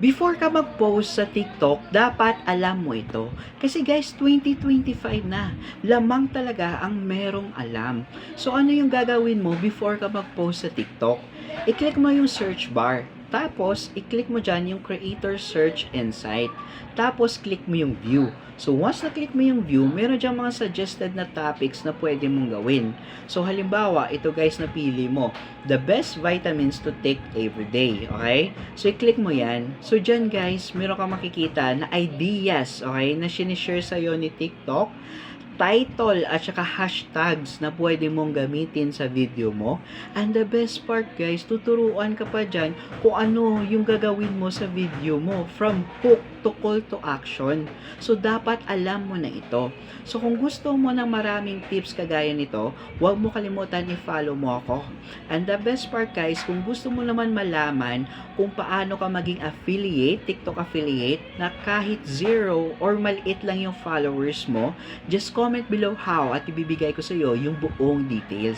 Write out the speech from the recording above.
Before ka mag-post sa TikTok, dapat alam mo ito. Kasi guys, 2025 na. Lamang talaga ang merong alam. So ano yung gagawin mo before ka mag-post sa TikTok? I-click mo yung search bar. Tapos, i-click mo dyan yung Creator Search Insight. Tapos, click mo yung View. So, once na-click mo yung View, meron dyan mga suggested na topics na pwede mong gawin. So, halimbawa, ito guys, napili mo. The best vitamins to take every day. Okay? So, i-click mo yan. So, dyan guys, meron ka makikita na ideas, okay, na sinishare sa'yo ni TikTok title at saka hashtags na pwede mong gamitin sa video mo. And the best part guys, tuturuan ka pa dyan kung ano yung gagawin mo sa video mo from hook to call to action. So dapat alam mo na ito. So kung gusto mo ng maraming tips kagaya nito, huwag mo kalimutan i-follow mo ako. And the best part guys, kung gusto mo naman malaman kung paano ka maging affiliate, TikTok affiliate, na kahit zero or maliit lang yung followers mo, just comment below how at ibibigay ko sa iyo yung buong details.